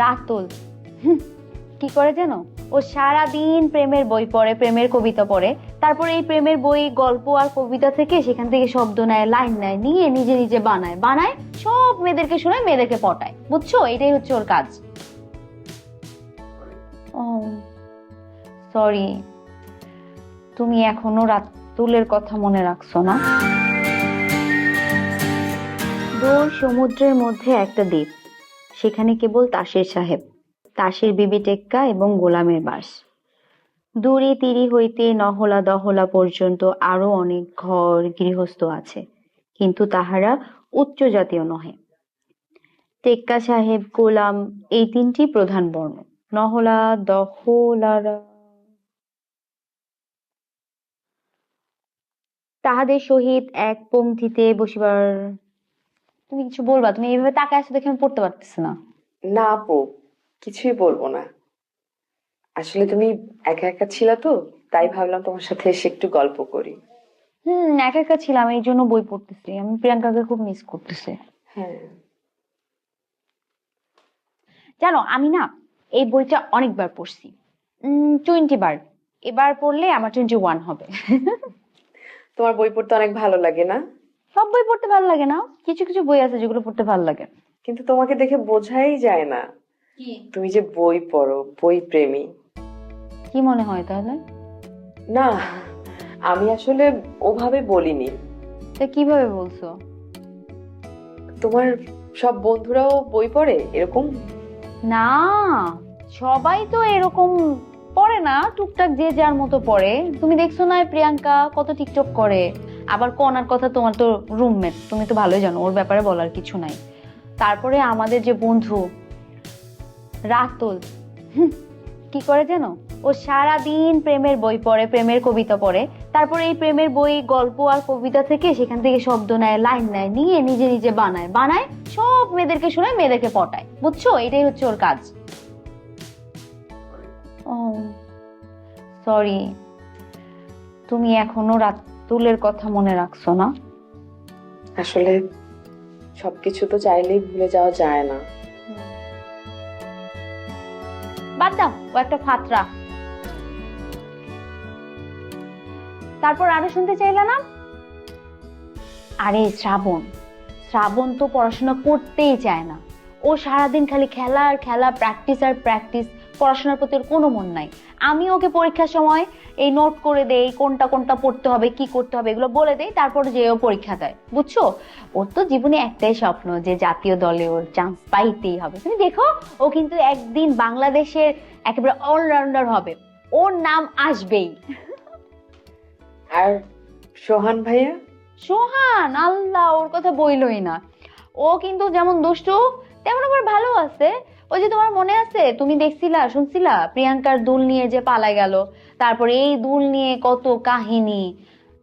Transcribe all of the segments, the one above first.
রাতুল। কি করে জানো ও সারা দিন প্রেমের বই পড়ে, প্রেমের কবিতা পড়ে। তারপরে এই প্রেমের বই, গল্প আর কবিতা থেকে সেখান থেকে শব্দ নেয়, লাইন নেয়, নিয়ে নিজে নিজে বানায় বানায়, সব মেয়েদেরকে শোনায়, মেয়েদেরকে পটায়। বুঝছ? এটাই হচ্ছে ওর কাজ। ও সরি তুমি এখনও রাতুলের কথা মনে রাখছো না? দূর সমুদ্রের মধ্যে একটা দ্বীপ। সেখানে কেবল তাসের সাহেব, তাসের বিবি টেক্কা এবং গোলামের বাস। দূরে তিরি হইতে নহলা দহলা পর্যন্ত আরও অনেক ঘর গৃহস্থ আছে, কিন্তু তাহারা উচ্চ জাতীয় নহে। টেক্কা সাহেব, গোলাম, এই তিনটি প্রধান বর্ণ, নহলা, দহলারা তাহাদের সহিত এক পংক্তিতে বসিবার তুমি কিছু বলবা? তুমি এইভাবে তাকায় আছো দেখে আমি পড়তে পারতেছি না। না আপু কিছুই বলব না। আসলে তুমি একা একা ছিলা তো তাই ভাবলাম তোমার সাথে এসে একটু গল্প করি। হুম একা একা ছিলাম এই জন্য বই পড়তেছি। আমি প্রিয়াঙ্কাকে খুব মিস করতেছি। হ্যাঁ। জানো আমি না এই বইটা অনেকবার পড়ছি। টোয়েন্টি বার। এবার পড়লে আমার টোয়েন্টি ওয়ান হবে। তোমার বই পড়তে অনেক ভালো লাগে না? সব বই পড়তে ভালো লাগে না। কিছু কিছু বই আছে যেগুলো পড়তে ভালো লাগে। কিন্তু তোমাকে দেখে বোঝাই যায় না। তুমি যে বই পড়ো বই প্রেমী। কি মনে হয় তাহলে? না আমি আসলে ওভাবে বলিনি। তা কীভাবে বলছো? তোমার সব বন্ধুরাও বই পড়ে এরকম? না সবাই তো এরকম পড়ে না। টুকটাক যে যার মতো পড়ে। তুমি দেখছ না প্রিয়াঙ্কা কত টিকটক করে? আবার কনার কথা তোমার তো রুমমেট তুমি তো ভালোই জানো, ওর ব্যাপারে বলার কিছু নাই। তারপরে আমাদের যে বন্ধু, রাতুল কি করে জানো ও সারা দিন প্রেমের বই পড়ে, প্রেমের কবিতা পড়ে, তারপরে এই প্রেমের বই, গল্প আর কবিতা থেকে সেখান থেকে শব্দ নেয়, লাইন নেয়, নিয়ে নিজে নিজে বানায় বানায়, সব মেয়েদেরকে শোনায়, মেয়েদেরকে পটায়। বুঝছ? এটাই হচ্ছে ওর কাজ। ও সরি তুমি এখনও রাতুলের কথা মনে রাখছো না? আসলে সবকিছু তো চাইলেই ভুলে যাওয়া যায় না। বাদ দাও ও একটা ফাতরা তারপর আরও শুনতে চাইলে না? আরে শ্রাবণ। শ্রাবণ তো পড়াশোনা করতেই চায় না। ও সারাদিন খালি খেলা আর খেলা প্র্যাকটিস আর প্র্যাকটিস পড়াশোনার প্রতি ওর কোনো মন নাই। আমি ওকে পরীক্ষার সময় এই নোট করে দেই কোনটা কোনটা পড়তে হবে কি করতে হবে এগুলো বলে দেই তারপর যে ও পরীক্ষা দেয়। বুঝছ? ওর তো জীবনে একটাই স্বপ্ন যে জাতীয় দলে ওর চান্স পাইতেই হবে। তুমি দেখো ও কিন্তু একদিন বাংলাদেশের একেবারে অলরাউন্ডার হবে। ওর নাম আসবেই। আর সোহান ভাইয়া? সোহান আল্লাহ ওর কথা বইলই না। ও কিন্তু যেমন দুষ্টু তেমন আবার ভালো আছে। ওই যে তোমার মনে আছে? তুমি দেখছিলা, শুনছিলা? প্রিয়াঙ্কার দুল নিয়ে যে পালায় গেল। তারপরে এই দুল নিয়ে কত কাহিনী।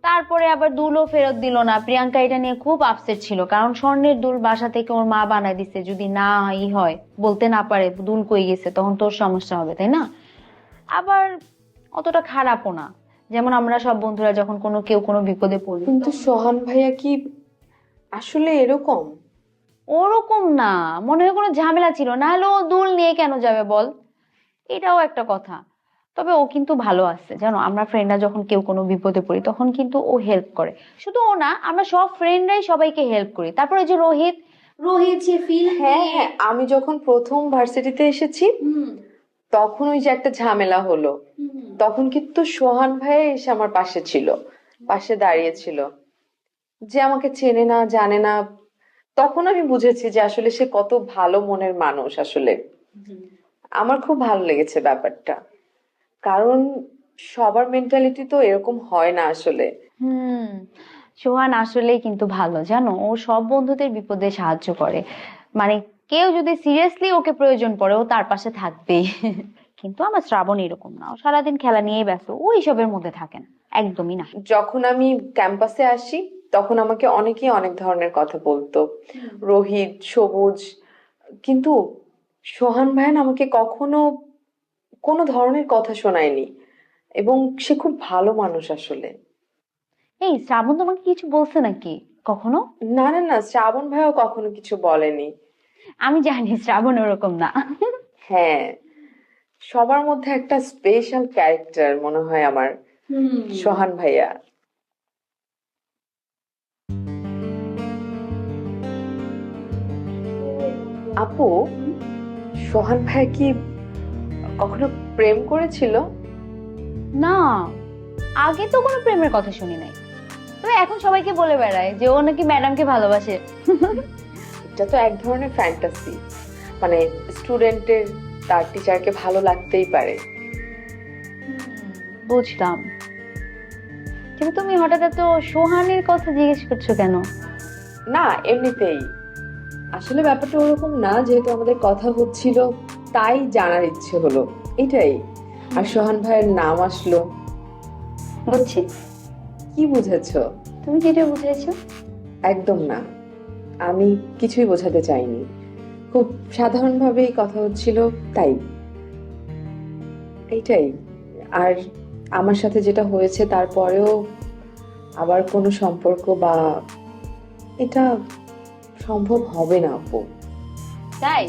তারপরে আবার দুলও ফেরত দিল না। প্রিয়াঙ্কা এটা নিয়ে খুব আপসেট ছিল, কারণ স্বর্ণের দুল বাসা থেকে ওর মা বানায় দিছে। যদি না ই হয়, বলতে না পারে, দুল কই গেছে, তখন তোর সমস্যা হবে, তাই না? আবার অতটা খারাপও না। যেমন আমরা সব বন্ধুরা যখন কোনো কেউ কোনো বিপদে পড়ি, কিন্তু সোহান ভাইয়া কি আসলে এরকম? ওরকম না। মনে হয় কোনো ঝামেলা ছিল। না হলে ও দুল নিয়ে কেন যাবে বল? এটাও একটা কথা। তবে ও কিন্তু ভালো আছে। জানো আমরা ফ্রেন্ডরা যখন কেউ কোনো বিপদে পড়ি তখন কিন্তু ও হেল্প করে। শুধু ও না আমরা সব ফ্রেন্ডরাই সবাইকে হেল্প করি। তারপরে যে রোহিত রোহিত সে ফিল হ্যাঁ হ্যাঁ আমি যখন প্রথম ভার্সিটিতে এসেছি তখন ওই যে একটা ঝামেলা হলো। তখন কিন্তু সোহান ভাই এসে আমার পাশে ছিল পাশে দাঁড়িয়ে ছিল। যে আমাকে চেনে না জানে না তখন আমি বুঝেছি যে আসলে সে কত ভালো মনের মানুষ আসলে। আমার খুব ভালো লেগেছে ব্যাপারটা। কারণ সবার মেন্টালিটি তো এরকম হয় না আসলে। হুম। সোহান আসলেই কিন্তু ভালো জানো? ও সব বন্ধুদের বিপদে সাহায্য করে। মানে কেউ যদি সিরিয়াসলি ওকে প্রয়োজন পড়ে ও তার পাশে থাকবেই। কিন্তু আমার শ্রাবণ এরকম না। ও সারাদিন খেলা নিয়েই ব্যস্ত। ও এইসবের মধ্যে থাকে না একদমই না। যখন আমি ক্যাম্পাসে আসি তখন আমাকে অনেকেই অনেক ধরনের কথা বলতো। রোহিত সবুজ কিন্তু সোহান ভাইয়ান আমাকে কখনো কোনো ধরনের কথা শোনায়নি এবং সে খুব ভালো মানুষ আসলে। এই শ্রাবণ তোমাকে কিছু বলছে নাকি কখনো? না না না শ্রাবণ ভাইও কখনো কিছু বলেনি। আমি জানি শ্রাবণ ওরকম না। হ্যাঁ সবার মধ্যে একটা স্পেশাল ক্যারেক্টার মনে হয় আমার সোহান ভাইয়া। আপু সোহান ভাই কি কখনো প্রেম করেছিল? না আগে তো কোনো প্রেমের কথা শুনি নাই। তবে এখন সবাইকে বলে বেড়ায় যে ও নাকি ম্যাডামকে ভালোবাসে। এটা তো এক ধরনের ফ্যান্টাসি মানে স্টুডেন্টের তার টিচারকে ভালো লাগতেই পারে। বুঝলাম। কিন্তু তুমি হঠাৎ এত সোহানের কথা জিজ্ঞেস করছ কেন? না এমনিতেই। আসলে ব্যাপারটা ওরকম না যেহেতু আমাদের কথা হচ্ছিল তাই জানার ইচ্ছে হলো। এটাই। আর সোহান ভাইয়ের নাম আসলো। বুঝছি। কি বুঝেছ? তুমি যেটা বুঝেছ। একদম না। আমি কিছুই বোঝাতে চাইনি। খুব সাধারণভাবেই কথা হচ্ছিল তাই। এইটাই। আর আমার সাথে যেটা হয়েছে তারপরেও আবার কোনো সম্পর্ক বা এটা সম্ভব হবে না আপু। তাই?